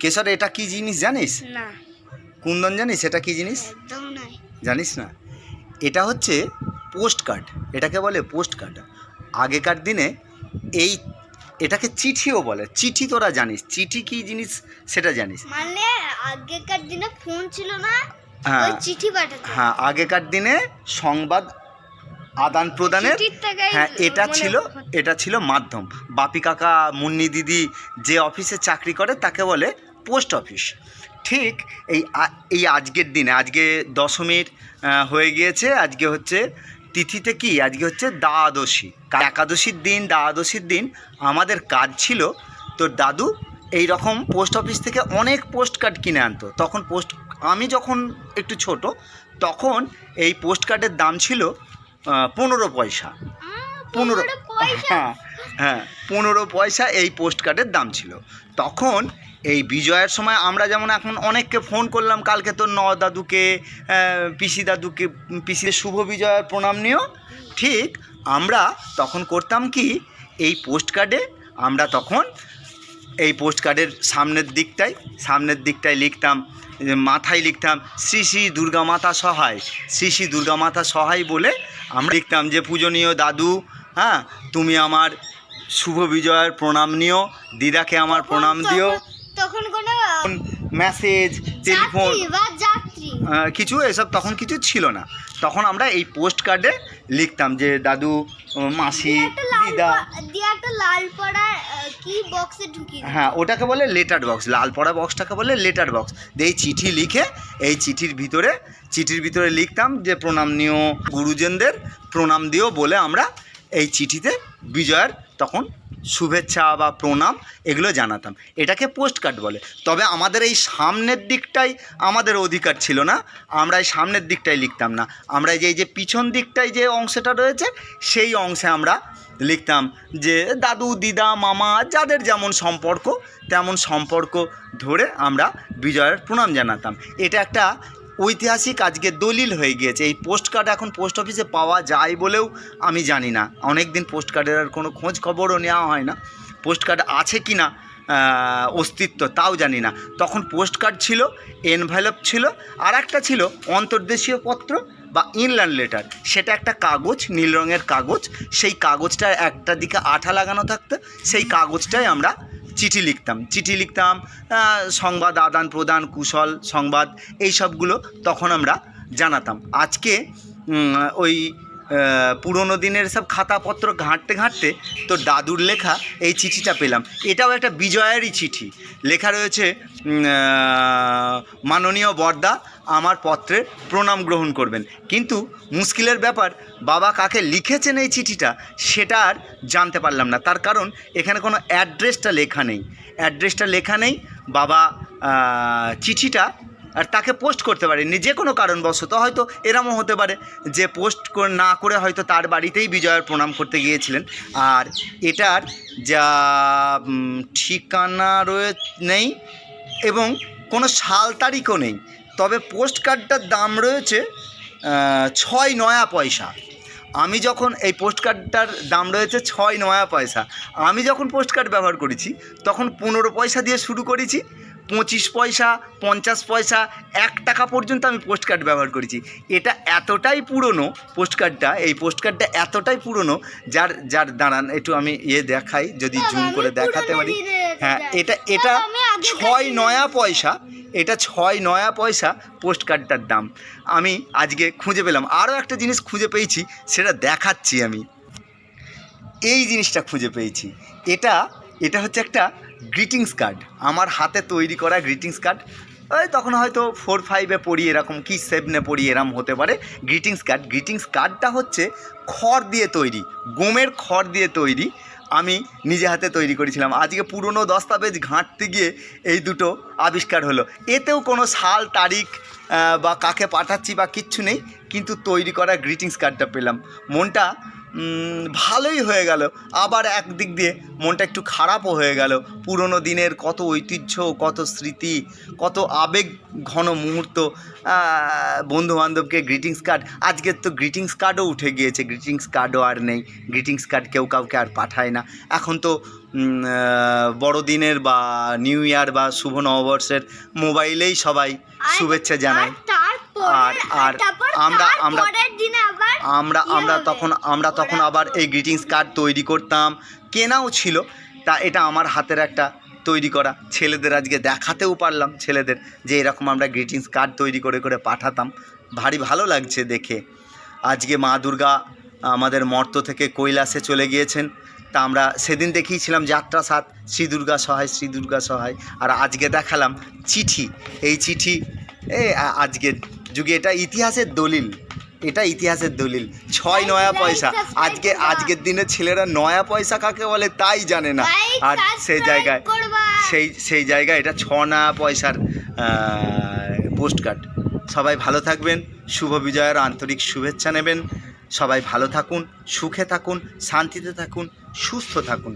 কেশর এটা কি জিনিস জানিস? না। কুন্দন জানিস? এটা কি জিনিস? একদম নয় জানিস না? এটা হচ্ছে পোস্ট কার্ড এটাকে বলে পোস্ট কার্ড আগেকার দিনে এই এটাকে চিঠিও বলে। চিঠি তোরা জানিস। চিঠি কি জিনিস সেটা জানিস। মানে আগেকার দিনে ফোন ছিল না হ্যাঁ। চিঠি পাঠাতো। হ্যাঁ আগেকার দিনে সংবাদ আদান প্রদানের হ্যাঁ এটা ছিল এটা ছিল মাধ্যম। বাপি কাকা মুন্নি দিদি যে অফিসে চাকরি করে তাকে বলে পোস্ট অফিস। ঠিক এই এই আজকের দিনে আজকে দশমীর হয়ে গিয়েছে আজকে হচ্ছে তিথিতে কি? আজকে হচ্ছে দ্বাদশী। একাদশীর দিন দ্বাদশীর দিন আমাদের কাজ ছিল তো দাদু এই রকম পোস্ট অফিস থেকে অনেক পোস্ট কার্ড কিনে আনতো। তখন পোস্ট আমি যখন একটু ছোট তখন এই পোস্ট কার্ডের দাম ছিল পনেরো পয়সা। পনেরো হ্যাঁ। হ্যাঁ পনেরো পয়সা এই পোস্ট কার্ডের দাম ছিল। তখন এই বিজয়ের সময় আমরা যেমন এখন অনেককে ফোন করলাম, কালকে তো ন দাদুকে পিসি দাদুকে, পিসি শুভ বিজয়ের প্রণাম নিও। ঠিক আমরা তখন করতাম কি, এই পোস্ট কার্ডে আমরা তখন এই পোস্ট কার্ডের সামনের দিকটায় সামনের দিকটায় লিখতাম মাথায় লিখতাম, শ্রী শ্রী দুর্গা মাতা সহায়, শ্রী শ্রী দুর্গা মাতা সহায় বলে আমরা লিখতাম যে, পূজনীয় দাদু হ্যাঁ তুমি আমার শুভ বিজয়ের প্রণাম নিও। দিদাকে আমার প্রণাম দিও। তখন- কোনো মেসেজ টেলিফোন কিছু এসব তখন কিছু ছিল না। তখন আমরা এই পোস্ট কার্ডে লিখতাম যে দাদু মাসি দিদা। হ্যাঁ ওটাকে বলে লেটার বক্স লাল পড়া বক্সটাকে বলে লেটার বক্স এই চিঠি লিখে এই চিঠির ভিতরে চিঠির ভিতরে লিখতাম যে প্রণাম নিও গুরুজনদের প্রণাম দিও বলে আমরা এই চিঠিতে বিজয়ের তখন শুভেচ্ছা বা প্রণাম এগুলো জানাতাম। এটাকে পোস্ট কার্ড বলে। তবে আমাদের এই সামনের দিকটাই আমাদের অধিকার ছিল না। আমরা এই সামনের দিকটাই লিখতাম না। আমরা যে যে পিছন দিকটায় যে অংশটা রয়েছে, সেই অংশে আমরা লিখতাম যে, দাদু, দিদা, মামা, যাদের যেমন সম্পর্ক, তেমন সম্পর্ক ধরে আমরা বিজয়ের প্রণাম জানাতাম। এটা একটা ঐতিহাসিক আজকে দলিল হয়ে গিয়েছে। এই পোস্ট কার্ড এখন পোস্ট অফিসে পাওয়া যায় বলেও আমি জানি না। অনেক দিন পোস্ট কার্ডের আর কোনো খোঁজ খবরও নেওয়া হয় না। পোস্ট কার্ড আছে কি না অস্তিত্ব তাও জানি না। তখন পোস্ট কার্ড ছিল এনভেলপ ছিল, আর একটা ছিল অন্তর্দেশীয় পত্র বা ইনল্যান্ড লেটার সেটা একটা কাগজ, নীল রঙের কাগজ। সেই কাগজটার একটা দিকে আঠা লাগানো থাকতো। সেই কাগজটাই আমরা চিঠি লিখতাম। চিঠি লিখতাম সংবাদ আদান প্রদান, কুশল, সংবাদ, এই সবগুলো তখন আমরা জানাতাম। আজকে ওই পুরোনো দিনের সব খাতাপত্র ঘাঁটতে ঘাঁটতে তো দাদুর লেখা এই চিঠিটা পেলাম। এটাও একটা বিজয়েরই চিঠি। লেখা রয়েছে মাননীয় বর্দা আমার পত্রের প্রণাম গ্রহণ করবেন। কিন্তু মুশকিলের ব্যাপার, বাবা কাকে লিখেছেন এই চিঠিটা সেটা আর জানতে পারলাম না। তার কারণ এখানে কোনো অ্যাড্রেসটা লেখা নেই। অ্যাড্রেসটা লেখা নেই, বাবা চিঠিটা আর তাকে পোস্ট করতে পারেননি যে কোনো কারণবশত হয়তো এরমও হতে পারে যে পোস্ট না করে হয়তো তার বাড়িতেই বিজয়ের প্রণাম করতে গিয়েছিলেন। আর এটার যা ঠিকানা রয়ে, নেই এবং কোনো সাল তারিখও নেই। তবে পোস্ট কার্ডটার দাম রয়েছে ছয় নয়া পয়সা। আমি যখন এই পোস্ট কার্ডটার দাম রয়েছে ছয় নয়া পয়সা, আমি যখন পোস্ট কার্ড ব্যবহার করেছি, তখন পনেরো পয়সা দিয়ে শুরু করেছি পঁচিশ পয়সা পঞ্চাশ পয়সা এক টাকা পর্যন্ত আমি পোস্ট কার্ড ব্যবহার করেছি। এটা এতটাই পুরনো পোস্ট কার্ডটা এই পোস্ট কার্ডটা এতটাই পুরনো যার যার দাঁড়ান একটু আমি ইয়ে দেখাই যদি জুম করে দেখাতে পারি। হ্যাঁ এটা এটা ছয় নয়া পয়সা এটা ছয় নয়া পয়সা পোস্ট কার্ডটার দাম। আমি আজকে খুঁজে পেলাম। আরও একটা জিনিস খুঁজে পেয়েছি সেটা দেখাচ্ছি আমি। এই জিনিসটা খুঁজে পেয়েছি। এটা এটা হচ্ছে একটা গ্রিটিংস কার্ড আমার হাতে তৈরি করা গ্রিটিংস কার্ড ওই তখন হয়তো ফোর ফাইভে পড়ি এরকম, কি সেভেনে পড়ি এরম হতে পারে। গ্রিটিংস কার্ড গ্রিটিংস কার্ডটা হচ্ছে খড় দিয়ে তৈরি, গমের খড় দিয়ে তৈরি। আমি নিজে হাতে তৈরি করেছিলাম। আজকে পুরনো দস্তাবেজ ঘাঁটতে গিয়ে এই দুটো আবিষ্কার হলো। এতেও কোনো সাল, তারিখ বা কাকে পাঠাচ্ছি বা কিচ্ছু নেই। কিন্তু তৈরি করা গ্রিটিংস কার্ডটা পেলাম। মনটা ভালোই হয়ে গেল। আবার একদিক দিয়ে মনটা একটু খারাপও হয়ে গেল। পুরনো দিনের কত ঐতিহ্য কত স্মৃতি কত আবেগ ঘন মুহূর্ত। বন্ধু বান্ধবকে গ্রিটিংস কার্ড আজকের তো গ্রিটিংস কার্ডও উঠে গিয়েছে। গ্রিটিংস কার্ডও আর নেই। গ্রিটিংস কার্ড কেউ কাউকে আর পাঠায় না। এখন তো বড়দিনের বা নিউ ইয়ার বা শুভ নববর্ষের মোবাইলেই সবাই শুভেচ্ছা জানায়। আর আর- আমরা- আমরা- আমরা আমরা তখন আমরা তখন আবার এই গ্রিটিংস কার্ড তৈরি করতাম। কেনাও ছিল তা এটা আমার হাতের একটা তৈরি করা। ছেলেদের আজকে দেখাতেও পারলাম ছেলেদের যে এরকম আমরা গ্রিটিংস কার্ড তৈরি করে করে পাঠাতাম। ভারী ভালো লাগছে দেখে। আজকে মা দুর্গা আমাদের মর্ত থেকে কৈলাসে চলে গিয়েছেন। তা আমরা সেদিন দেখিয়েছিলাম যাত্রা সাত শ্রী দুর্গা সহায় শ্রী দুর্গা সহায়। আর আজকে দেখালাম চিঠি। এই চিঠি এ আজকের যুগে এটা ইতিহাসের দলিল। এটা ইতিহাসের দলিল। ছয় নয়া পয়সা। আজকে আজকের দিনে ছেলেরা নয়া পয়সা কাকে বলে তাই জানে না। আর সেই জায়গায় সেই সেই জায়গায় এটা ছ নয়া পয়সার পোস্ট কার্ড সবাই ভালো থাকবেন শুভ বিজয়ের আন্তরিক শুভেচ্ছা নেবেন। সবাই ভালো থাকুন সুখে থাকুন শান্তিতে থাকুন সুস্থ থাকুন।